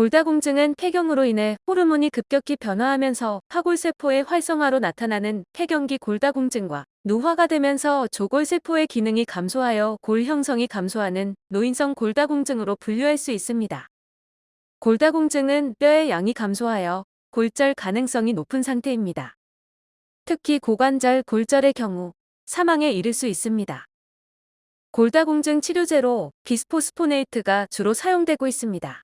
골다공증은 폐경으로 인해 호르몬이 급격히 변화하면서 파골세포의 활성화로 나타나는 폐경기 골다공증과 노화가 되면서 조골세포의 기능이 감소하여 골 형성이 감소하는 노인성 골다공증으로 분류할 수 있습니다. 골다공증은 뼈의 양이 감소하여 골절 가능성이 높은 상태입니다. 특히 고관절 골절의 경우 사망에 이를 수 있습니다. 골다공증 치료제로 비스포스포네이트가 주로 사용되고 있습니다.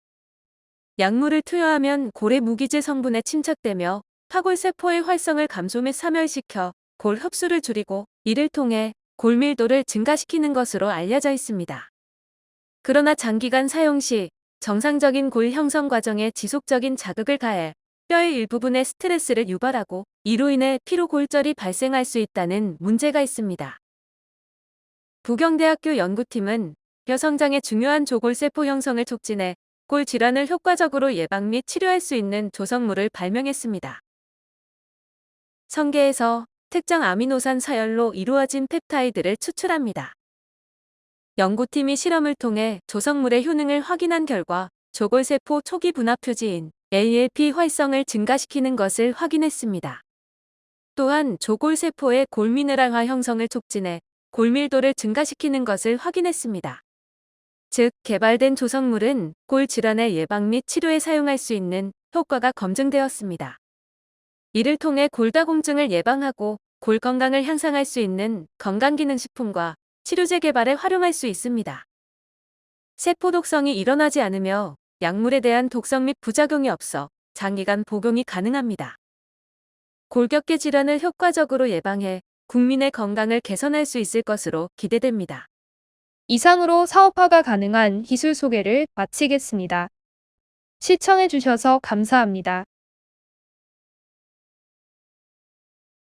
약물을 투여하면 골의 무기질 성분에 침착되며 파골세포의 활성을 감소 및 사멸시켜 골 흡수를 줄이고 이를 통해 골 밀도를 증가시키는 것으로 알려져 있습니다. 그러나 장기간 사용 시 정상적인 골 형성 과정에 지속적인 자극을 가해 뼈의 일부분에 스트레스를 유발하고 이로 인해 피로골절이 발생할 수 있다는 문제가 있습니다. 부경대학교 연구팀은 뼈 성장에 중요한 조골세포 형성을 촉진해 골 질환을 효과적으로 예방 및 치료할 수 있는 조성물을 발명했습니다. 성게에서 특정 아미노산 서열로 이루어진 펩타이드를 추출합니다. 연구팀이 실험을 통해 조성물의 효능을 확인한 결과 조골세포 초기 분화 표지인 ALP 활성을 증가시키는 것을 확인했습니다. 또한 조골세포의 골미네랄화 형성을 촉진해 골밀도를 증가시키는 것을 확인했습니다. 즉, 개발된 조성물은 골 질환의 예방 및 치료에 사용할 수 있는 효과가 검증되었습니다. 이를 통해 골다공증을 예방하고 골 건강을 향상할 수 있는 건강기능식품과 치료제 개발에 활용할 수 있습니다. 세포 독성이 일어나지 않으며 약물에 대한 독성 및 부작용이 없어 장기간 복용이 가능합니다. 골격계 질환을 효과적으로 예방해 국민의 건강을 개선할 수 있을 것으로 기대됩니다. 이상으로 사업화가 가능한 기술 소개를 마치겠습니다. 시청해주셔서 감사합니다.